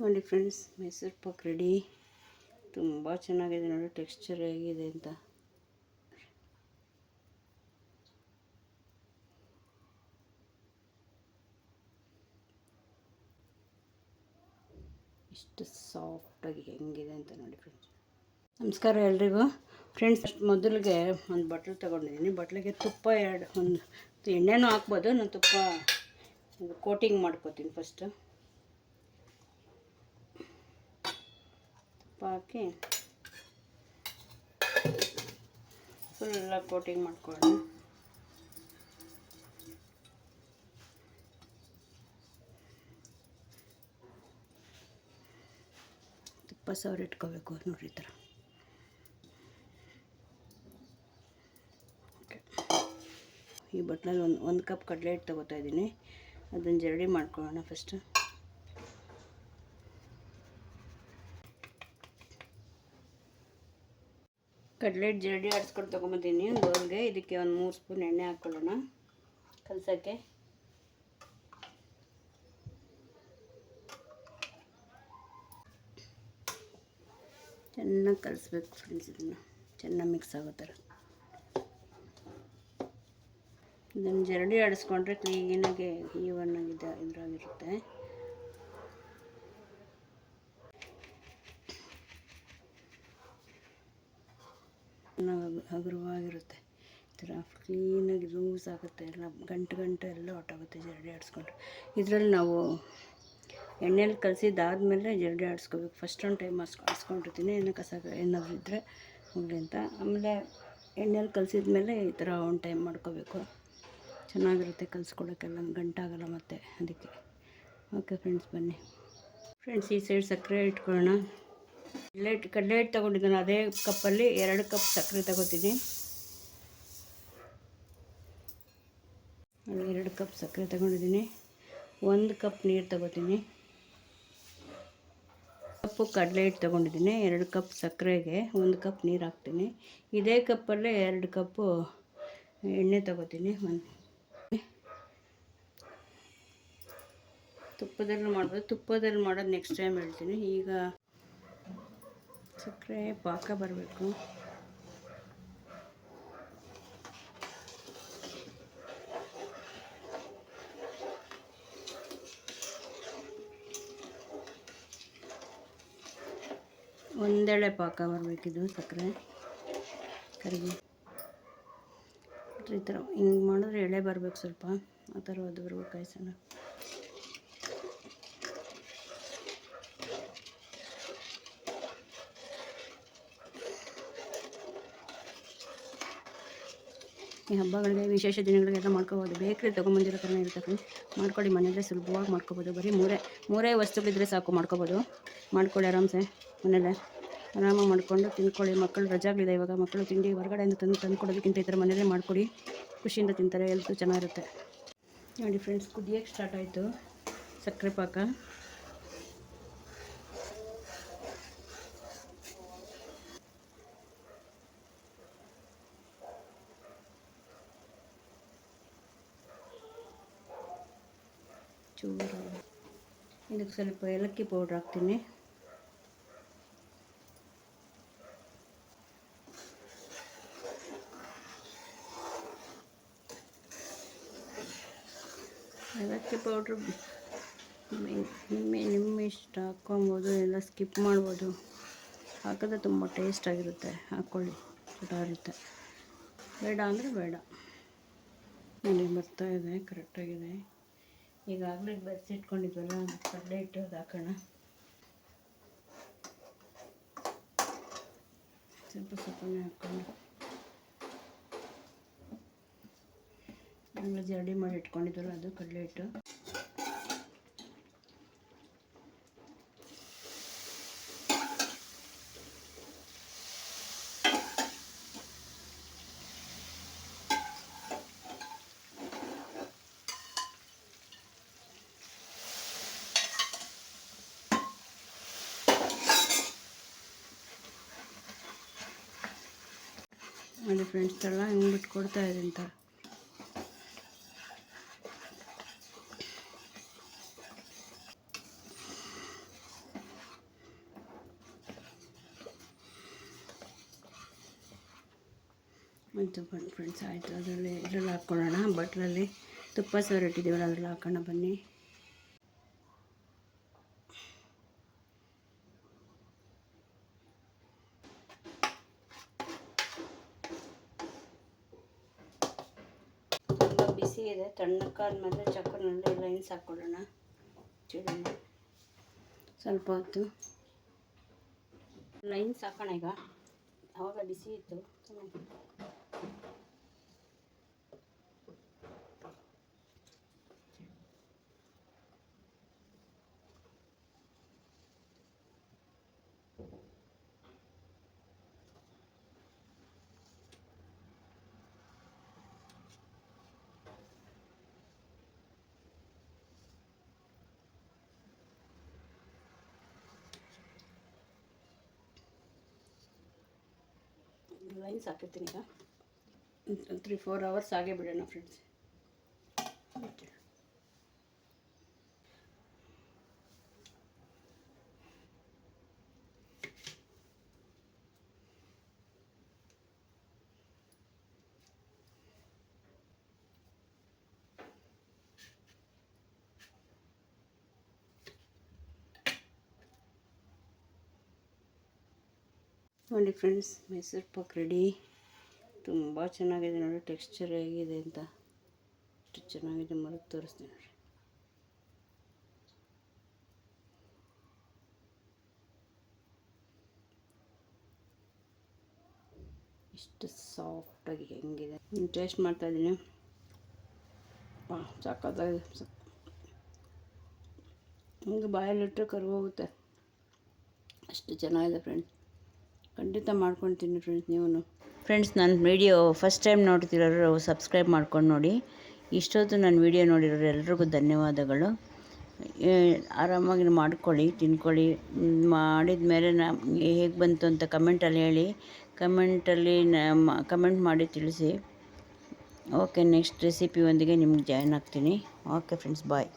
ನೋಡಿ friends, Mysore pak ready ತುಂಬ ಚೆನ್ನಾಗಿದೆ ನೋಡಿ ಟೆಕ್ಸ್ಚರ್ ಹೇಗಿದೆ ಅಂತ. ಎಷ್ಟು ಸಾಫ್ಟಾಗಿ ಹೆಂಗಿದೆ ಅಂತ ನೋಡಿ ಫ್ರೆಂಡ್ಸ್. ನಮಸ್ಕಾರ ಎಲ್ರಿಗೂ. ಫ್ರೆಂಡ್ಸ್, ಮೊದಲಿಗೆ ಒಂದು ಬಟ್ಲು ತೊಗೊಂಡಿದ್ದೀನಿ. ಬಟ್ಲಿಗೆ ತುಪ್ಪ ಎರಡು, ಒಂದು ಎಣ್ಣೆನೂ ಹಾಕ್ಬೋದು, ನಾನು ತುಪ್ಪ ಕೋಟಿಂಗ್ ಮಾಡ್ಕೋತೀನಿ ಫಸ್ಟು ಹಾಕಿ ಫುಲ್ಲ ಕೋಟಿಂಗ್ ಮಾಡ್ಕೊಳ್ಳೋಣ ತುಪ್ಪ ಸಾವಿರ ಇಟ್ಕೋಬೇಕು ನೋಡ್ರಿ ಥರ. ಈ ಬಟ್ಲಲ್ಲಿ ಒಂದು ಒಂದು ಕಪ್ ಕಡಲೆ ಹಿಟ್ಟು ತೊಗೋತಾ ಇದ್ದೀನಿ. ಅದನ್ನು ಜರಡಿ ಮಾಡ್ಕೊಳ್ಳೋಣ ಫಸ್ಟು ಕಡಲೆ ಜರಡಿ ಆಡಿಸ್ಕೊಂಡು ತೊಗೊಂಬತ್ತೀನಿ ಬೋಲ್ಗೆ ಇದಕ್ಕೆ ಒಂದು ಮೂರು ಸ್ಪೂನ್ ಎಣ್ಣೆ ಹಾಕ್ಕೊಳ್ಳೋಣ ಕಲಸೋಕ್ಕೆ. ಚೆನ್ನಾಗಿ ಕಲಿಸ್ಬೇಕು ಫ್ರೆಂಡ್ಸ್ ಇದನ್ನು. ಚೆನ್ನಾಗಿ ಮಿಕ್ಸ್ ಆಗೋ ಥರ ಇದನ್ನು ಜರಡಿ ಆಡಿಸ್ಕೊಂಡ್ರೆ ಕ್ಲೀನಾಗಿ ಈವನ್ ಆಗಿದೆ ಚೆನ್ನಾಗಿ ಹಗುರವಾಗಿರುತ್ತೆ ಈ ಥರ ಕ್ಲೀನಾಗಿ ಲೂಸ್ ಆಗುತ್ತೆ, ಎಲ್ಲ ಗಂಟು ಗಂಟು ಎಲ್ಲ ಹೊಟ್ಟೋಗುತ್ತೆ ಜರಡಿ ಆಡಿಸ್ಕೊಂಡು. ಇದರಲ್ಲಿ ನಾವು ಎಣ್ಣೆಲಿ ಕಲಸಿದ್ದಾದ್ಮೇಲೆ ಜರಡಿ ಆಡಿಸ್ಕೋಬೇಕು. ಫಸ್ಟ್ ಒಂದು ಟೈಮ್ ಆಡ್ಸ್ ಆಡಿಸ್ಕೊಂಡಿರ್ತೀನಿ ಏನು ಕಸ, ಏನಾದರೂ ಇದ್ದರೆ ಹೋಗಲಿ ಅಂತ. ಆಮೇಲೆ ಎಣ್ಣೆಲಿ ಕಲಸಿದ ಮೇಲೆ ಈ ಥರ ಒಂದು ಟೈಮ್ ಮಾಡ್ಕೋಬೇಕು. ಚೆನ್ನಾಗಿರುತ್ತೆ ಕಲಿಸ್ಕೊಳ್ಳೋಕ್ಕೆಲ್ಲ ಗಂಟಾಗಲ್ಲ ಮತ್ತೆ, ಅದಕ್ಕೆ. ಓಕೆ ಫ್ರೆಂಡ್ಸ್ ಬನ್ನಿ. ಫ್ರೆಂಡ್ಸ್ ಈ ಸೈಡ್ ಸಕ್ಕರೆ ಇಟ್ಕೊಳ್ಳೋಣ. ಕಡಲೆ ಹಿಟ್ಟು ಕಡಲೆ ಹಿಟ್ಟು ತೊಗೊಂಡಿದ್ದೀನಿ ಅದೇ ಕಪ್ಪಲ್ಲಿ ಎರಡು ಕಪ್ ಸಕ್ಕರೆ ತಗೋತೀನಿ ಎರಡು ಕಪ್ ಸಕ್ಕರೆ ತಗೊಂಡಿದ್ದೀನಿ. ಒಂದು ಕಪ್ ನೀರು ತಗೋತೀನಿ. ಕಪ್ಪು ಕಡಲೆ ಹಿಟ್ಟು ತೊಗೊಂಡಿದ್ದೀನಿ. ಎರಡು ಕಪ್ ಸಕ್ಕರೆಗೆ ಒಂದು ಕಪ್ ನೀರು ಹಾಕ್ತೀನಿ. ಇದೇ ಕಪ್ಪಲ್ಲೇ ಎರಡು ಕಪ್ಪು ಎಣ್ಣೆ ತಗೋತೀನಿ. ಒಂದು ತುಪ್ಪದಲ್ಲಿ ಮಾಡ್ಬೋದು ತುಪ್ಪದಲ್ಲಿ ಮಾಡೋದು ನೆಕ್ಸ್ಟ್ ಟೈಮ್ ಹೇಳ್ತೀನಿ. ಈಗ ಸಕ್ಕರೆ, ಪಾಕ ಬರಬೇಕು. ಒಂದೆಳೆ ಪಾಕ ಬರಬೇಕಿದು ಸಕ್ಕರೆ. ಕರಿಗೆ. ಈ ಥರ ಹಿಂಗೆ ಮಾಡಿದ್ರೆ ಎಳೆ ಬರಬೇಕು ಸ್ವಲ್ಪ. ಆ ಥರ ಅದು ಬರ್ಬೇಕು ಕಾಯಿಸೋಣ. ಈ ಹಬ್ಬಗಳಿಗೆ ವಿಶೇಷ ದಿನಗಳಿಗೆಲ್ಲ ಮಾಡ್ಕೋಬೋದು. ಬೇಕ್ರಿ ತೊಗೊಂಬಂದಿರೋ ಥರನೇ ಇರುತ್ತೆ ಫ್ರೆಂಡ್ಸ್ ಮಾಡ್ಕೊಳ್ಳಿ, ಮನೆಯಲ್ಲೇ ಸುಲಭವಾಗಿ ಮಾಡ್ಕೋಬೋದು. ಬರೀ ಮೂರೇ ಮೂರೇ ವಸ್ತುಗಳಿದ್ರೆ ಸಾಕು, ಮಾಡ್ಕೋಬೋದು. ಮಾಡ್ಕೊಳ್ಳಿ ಆರಾಮ್ಸೆ, ಮನೆಯಲ್ಲೇ. ಆರಾಮಾಗಿ ಮಾಡ್ಕೊಂಡು ತಿನ್ಕೊಳ್ಳಿ. ಮಕ್ಕಳು ರಜಾಗಳಿದೆ ಇವಾಗ. ಮಕ್ಕಳು ತಿಂಡಿ ಹೊರಗಡೆಯಿಂದ ತಂದು ತಂದು ಕೊಡೋದಕ್ಕಿಂತ ಈ ಥರ ಮನೆಯಲ್ಲೇ ಮಾಡ್ಕೊಡಿ. ಖುಷಿಯಿಂದ ತಿಂತಾರೆ ಎಲ್ತು ಚೆನ್ನಾಗಿರುತ್ತೆ. ನೋಡಿ ಫ್ರೆಂಡ್ಸ್ ಕುದಿಯೋಕ್ಕೆ ಸ್ಟಾರ್ಟ್ ಆಯಿತು. ಸಕ್ಕರೆ ಪಾಕ. ಚೂರು. ಇದಕ್ಕೆ ಸ್ವಲ್ಪ ಏಲಕ್ಕಿ ಪೌಡ್ರ್ ಹಾಕ್ತೀನಿ. ಏಲಕ್ಕಿ ಪೌಡ್ರ್ ನಿಮ್ಮೆ, ನಿಮ್ಮ ಇಷ್ಟ. ಹಾಕ್ಕೊಬೋದು ಎಲ್ಲ ಸ್ಕಿಪ್ ಮಾಡ್ಬೋದು. ಹಾಕಿದ್ರೆ ತುಂಬ ಟೇಸ್ಟಾಗಿರುತ್ತೆ ಹಾಕ್ಕೊಳ್ಳಿ. ಇರುತ್ತೆ ಬೇಡ ಅಂದರೆ ಬೇಡ. ಇಲ್ಲಿ ಬರ್ತಾ ಇದೆ, ಕರೆಕ್ಟಾಗಿದೆ. ಈಗಾಗಲೇ ಬೆರೆಸಿಟ್ಕೊಂಡಿದ್ವಲ್ಲ ಕಡಲೆ ಹಿಟ್ಟು ಅದು ಹಾಕೋಣ. ಸ್ವಲ್ಪ ಸ್ವಲ್ಪನೇ ಹಾಕ್ಕೊಂಡು ಆಮೇಲೆ ಜರಡಿ ಮಾಡಿ ಇಟ್ಕೊಂಡಿದ್ವಲ್ಲ, ಅದು ಕಡಲೆ ಹಿಟ್ಟು. ನೋಡಿ ಫ್ರೆಂಡ್ಸ್ ಎಲ್ಲ ಹಿಂಗೆ ಬಿಟ್ಟು ಕೊಡ್ತಾ ಇದ್ದೀನಿ ತಳ ಬಂದು ಫ್ರೆಂಡ್ಸ್ ಆಯಿತು. ಅದರಲ್ಲಿ ಇದರಲ್ಲಿ ಹಾಕ್ಕೊಳ್ಳೋಣ. ಬಟ್ಲಲ್ಲಿ ತುಪ್ಪ ಸವರಿಟ್ಟಿದ್ದೀವಲ್ಲ ಅದರಲ್ಲಿ ಹಾಕೋಣ ಬನ್ನಿ. ಬಿಸಿ ಇದೆ. ತಣ್ಣಕ್ಕಾದ್ಮೇಲೆ ಚಕ್ಕನಲ್ಲಿ ಲೈನ್ಸ್ ಹಾಕ್ಕೊಳ್ಳೋಣ ಚುಡಿ ಸ್ವಲ್ಪ ಹೊತ್ತು. ಲೈನ್ಸ್ ಹಾಕೋಣ ಈಗ. ಆವಾಗ ಬಿಸಿ ಇತ್ತು. ಲೈನ್ಸ್ ಹಾಕಿರ್ತೀನಿ ಈಗ. ತ್ರೀ ಫೋರ್ ಅವರ್ಸ್ ಆಗೇ ಬಿಡೋಣ ಫ್ರೆಂಡ್ಸ್ ನೋಡಿ ಫ್ರೆಂಡ್ಸ್, ಮೈಸೂರು ಪಾಕ್ ರೆಡಿ ತುಂಬ ಚೆನ್ನಾಗಿದೆ ನೋಡಿ ಟೆಕ್ಸ್ಚರ್ ಹೇಗಿದೆ ಅಂತ. ಎಷ್ಟು ಚೆನ್ನಾಗಿದೆ ಮರಕ್ಕೆ ತೋರಿಸ್ತೀನಿ ನೋಡಿ. ಎಷ್ಟು ಸಾಫ್ಟಾಗಿ ಹೆಂಗಿದೆ. ಟೇಸ್ಟ್ ಮಾಡ್ತಾಯಿದ್ದೀನಿ ಸಾಕಾಗಿದೆ ಹಿಂಗೆ ಬಾಯಲ್ಲಿಟ್ಟರೆ ಕರ್ಗೋಗುತ್ತೆ. ಅಷ್ಟು ಚೆನ್ನಾಗಿದೆ ಫ್ರೆಂಡ್ಸ್ ಖಂಡಿತ ತಿನ್ನಿ ಫ್ರೆಂಡ್ಸ್ ನೀವು ಫ್ರೆಂಡ್ಸ್ ನನ್ನ ವಿಡಿಯೋ ಫಸ್ಟ್ ಟೈಮ್ ನೋಡ್ತಿರೋರು ಸಬ್ಸ್ಕ್ರೈಬ್ ಮಾಡ್ಕೊಂಡು ನೋಡಿ. ಇಷ್ಟೊತ್ತು ನನ್ನ ವಿಡಿಯೋ ನೋಡಿರೋರು ಎಲ್ರಿಗೂ ಧನ್ಯವಾದಗಳು. ಆರಾಮಾಗಿ ಮಾಡ್ಕೊಳ್ಳಿ, ತಿನ್ಕೊಳ್ಳಿ. ಮಾಡಿದ ಮೇಲೆ ನಮಗೆ ಹೇಗೆ ಬಂತು ಅಂತ ಕಮೆಂಟಲ್ಲಿ ಹೇಳಿ. ಕಮೆಂಟಲ್ಲಿ ಕಮೆಂಟ್ ಮಾಡಿ ತಿಳಿಸಿ. ಓಕೆ ನೆಕ್ಸ್ಟ್ ರೆಸಿಪಿ ಒಂದಿಗೆ ನಿಮ್ಗೆ ಜಾಯ್ನ್ ಆಗ್ತೀನಿ. Okay friends bye